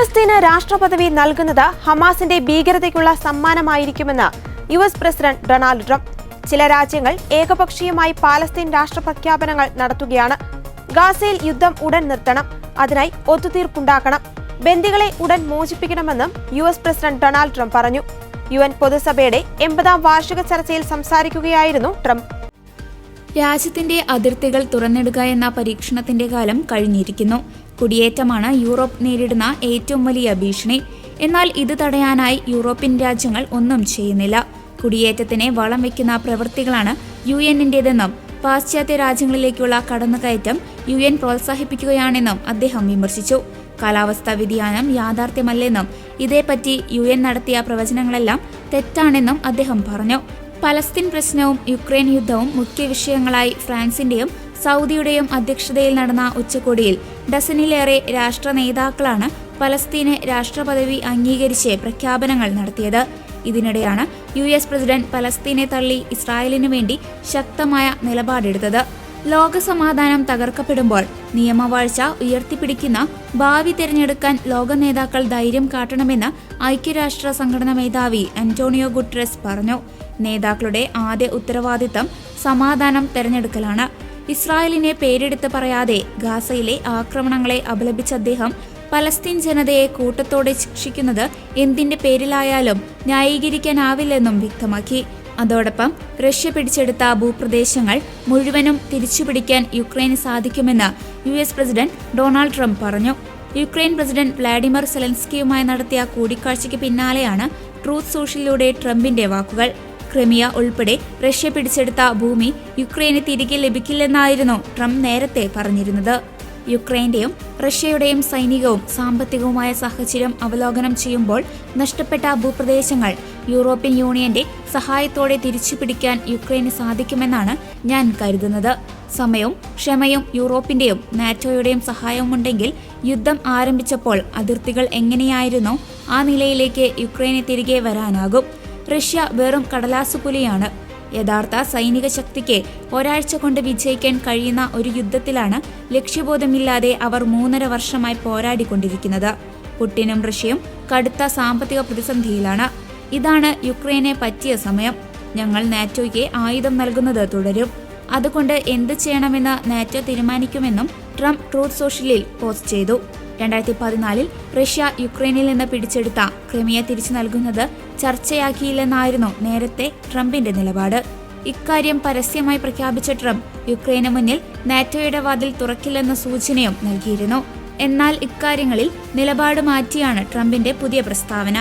പാലസ്തീന് രാഷ്ട്രപദവി നൽകുന്നത് ഹമാസിന്റെ ഭീകരതയ്ക്കുള്ള സമ്മാനമായിരിക്കുമെന്ന് U S president Donald Trump. ചില രാജ്യങ്ങൾ ഏകപക്ഷീയമായി പാലസ്തീൻ രാഷ്ട്രപ്രഖ്യാപനങ്ങൾ നടത്തുകയാണ്. ഗാസയിൽ യുദ്ധം ഉടൻ നിർത്തണം. അതിനായി ഒത്തുതീർപ്പുണ്ടാക്കണം. ബന്ദികളെ ഉടൻ മോചിപ്പിക്കണമെന്നും U S president Donald Trump പറഞ്ഞു. യു എൻ പൊതുസഭയുടെ എൺപതാം വാർഷിക ചർച്ചയിൽ സംസാരിക്കുകയായിരുന്നു ട്രംപ്. രാജ്യത്തിന്റെ അതിർത്തികൾ തുറന്നിടുക എന്ന പരീക്ഷണത്തിന്റെ കാലം കഴിഞ്ഞിരിക്കുന്നു. കുടിയേറ്റമാണ് യൂറോപ്പ് നേരിടുന്ന ഏറ്റവും വലിയ ഭീഷണി. എന്നാൽ ഇത് തടയാനായി യൂറോപ്യൻ രാജ്യങ്ങൾ ഒന്നും ചെയ്യുന്നില്ല. കുടിയേറ്റത്തിനെ വളം വയ്ക്കുന്ന പ്രവൃത്തികളാണ് യു എന്നിന്റേതെന്നും പാശ്ചാത്യ രാജ്യങ്ങളിലേക്കുള്ള കടന്നുകയറ്റം യു എൻ പ്രോത്സാഹിപ്പിക്കുകയാണെന്നും അദ്ദേഹം വിമർശിച്ചു. കാലാവസ്ഥാ വ്യതിയാനം യാഥാർത്ഥ്യമല്ലെന്നും ഇതേപ്പറ്റി യു എൻ നടത്തിയ പ്രവചനങ്ങളെല്ലാം തെറ്റാണെന്നും അദ്ദേഹം പറഞ്ഞു. പലസ്തീൻ പ്രശ്നവും യുക്രൈൻ യുദ്ധവും മുഖ്യ വിഷയങ്ങളായി ഫ്രാൻസിന്റെയും സൗദിയുടെയും അധ്യക്ഷതയിൽ നടന്ന ഉച്ചകോടിയിൽ ഡസനിലേറെ രാഷ്ട്ര നേതാക്കളാണ് പലസ്തീന് രാഷ്ട്രപദവി അംഗീകരിച്ച് പ്രഖ്യാപനങ്ങൾ നടത്തിയത്. ഇതിനിടെയാണ് യു എസ് പ്രസിഡന്റ് പലസ്തീനെ തള്ളി ഇസ്രായേലിനു വേണ്ടി ശക്തമായ നിലപാടെടുത്തത്. ലോകസമാധാനം തകർക്കപ്പെടുമ്പോൾ നിയമവാഴ്ച ഉയർത്തിപ്പിടിക്കുന്ന ഭാവി തിരഞ്ഞെടുക്കാൻ ലോക നേതാക്കൾ ധൈര്യം കാട്ടണമെന്ന് ഐക്യരാഷ്ട്ര സംഘടന മേധാവി അന്റോണിയോ ഗുട്രസ് പറഞ്ഞു. നേതാക്കളുടെ ആദ്യ ഉത്തരവാദിത്തം സമാധാനം തെരഞ്ഞെടുക്കലാണ്. ഇസ്രായേലിനെ പേരെടുത്ത് പറയാതെ ഗാസയിലെ ആക്രമണങ്ങളെ അപലപിച്ച അദ്ദേഹം പലസ്തീൻ ജനതയെ കൂട്ടത്തോടെ ശിക്ഷിക്കുന്നത് എന്തിന്റെ പേരിലായാലും ന്യായീകരിക്കാനാവില്ലെന്നും വ്യക്തമാക്കി. അതോടൊപ്പം റഷ്യ പിടിച്ചെടുത്ത ഭൂപ്രദേശങ്ങൾ മുഴുവനും തിരിച്ചുപിടിക്കാൻ യുക്രൈന് സാധിക്കുമെന്ന് U S president Donald Trump പറഞ്ഞു. യുക്രൈൻ പ്രസിഡന്റ് വ്ളാഡിമിർ സെലൻസ്കിയുമായി നടത്തിയ കൂടിക്കാഴ്ചയ്ക്ക് പിന്നാലെയാണ് ട്രൂത്ത് സോഷ്യലിലൂടെ ട്രംപിന്റെ വാക്കുകൾ. ക്രിമിയ ഉൾപ്പെടെ റഷ്യ പിടിച്ചെടുത്ത ഭൂമി യുക്രൈന് തിരികെ ലഭിക്കില്ലെന്നായിരുന്നു ട്രംപ് നേരത്തെ പറഞ്ഞിരുന്നത്. യുക്രൈന്റെയും റഷ്യയുടെയും സൈനികവും സാമ്പത്തികവുമായ സാഹചര്യം അവലോകനം ചെയ്യുമ്പോൾ നഷ്ടപ്പെട്ട ഭൂപ്രദേശങ്ങൾ യൂറോപ്യൻ യൂണിയന്റെ സഹായത്തോടെ തിരിച്ചുപിടിക്കാൻ യുക്രൈന് സാധിക്കുമെന്നാണ് ഞാൻ കരുതുന്നത്. സമയവും ക്ഷമയും യൂറോപ്പിന്റെയും നാറ്റോയുടെയും സഹായവുമുണ്ടെങ്കിൽ യുദ്ധം ആരംഭിച്ചപ്പോൾ അതിർത്തികൾ എങ്ങനെയായിരുന്നോ ആ നിലയിലേക്ക് യുക്രൈന് തിരികെ വരാനാകും. റഷ്യ വെറും കടലാസുപുലിയാണ് യഥാർത്ഥ സൈനിക ശക്തിക്ക് ഒരാഴ്ച കൊണ്ട് വിജയിക്കാൻ കഴിയുന്ന ഒരു യുദ്ധത്തിലാണ് ലക്ഷ്യബോധമില്ലാതെ അവർ മൂന്നര വർഷമായി പോരാടിക്കൊണ്ടിരിക്കുന്നത്. പുട്ടിനും റഷ്യയും കടുത്ത സാമ്പത്തിക പ്രതിസന്ധിയിലാണ്. ഇതാണ് യുക്രൈനെ പറ്റിയ സമയം. ഞങ്ങൾ നാറ്റോയ്ക്ക് ആയുധം നൽകുന്നത് തുടരും. അതുകൊണ്ട് എന്ത് ചെയ്യണമെന്ന് നാറ്റോ തീരുമാനിക്കുമെന്നും ട്രംപ് ട്രൂത്ത് സോഷ്യലിൽ പോസ്റ്റ് ചെയ്തു. രണ്ടായിരത്തി പതിനാലിൽ റഷ്യ യുക്രൈനിൽ നിന്ന് പിടിച്ചെടുത്ത ക്രിമിയ തിരിച്ചു നൽകുന്നത് ചർച്ചയാക്കിയില്ലെന്നായിരുന്നു നേരത്തെ ട്രംപിന്റെ നിലപാട്. ഇക്കാര്യം പരസ്യമായി പ്രഖ്യാപിച്ച ട്രംപ് യുക്രൈന് മുന്നിൽ നാറ്റോയുടെ വാതിൽ തുറക്കില്ലെന്ന സൂചനയും നൽകിയിരുന്നു. എന്നാൽ ഇക്കാര്യങ്ങളിൽ നിലപാട് മാറ്റിയാണ് ട്രംപിന്റെ പുതിയ പ്രസ്താവന.